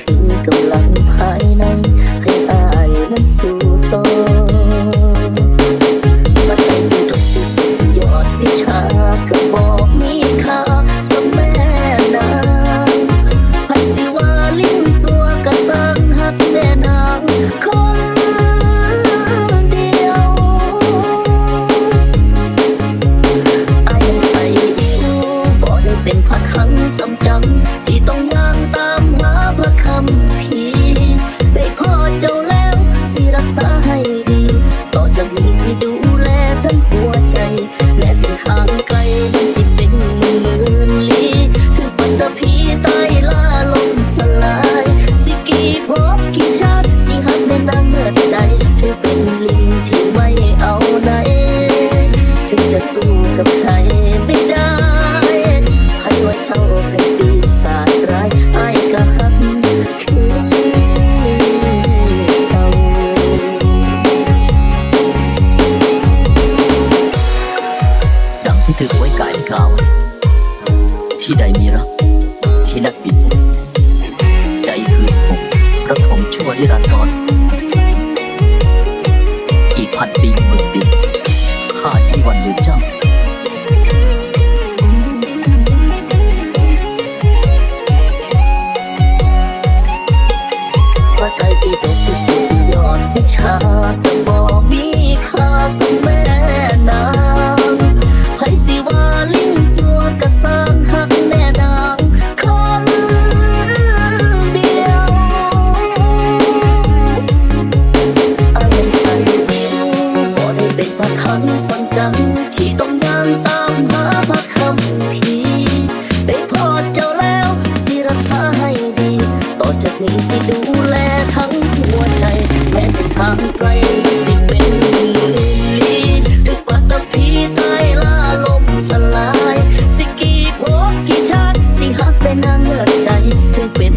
คือกำลังภายใน ให้อายมันสู้ กับใครไม่ได้ให้ไว้เท่าให้ดีสาดร้ายไอ้กับคือเก่าดังที่ถือไว้กายกล่าวที่ใดมีรักที่นักบินใจคือผมรักผมชั่วที่รันดอนอีกพันปีหมื่นปี ตามหาพระคำพีได้พอเจ้าแล้วสิรักษาให้ดี ต่อจากนี้สิดูแลทั้งหัวใจ แม้สิทางไกลสิเป็นลิลลีถึงปัตตพีตายลาลมสลาย สิกี่พบกี่ชาติสิหักไปนางเงือกใจถึงเป็น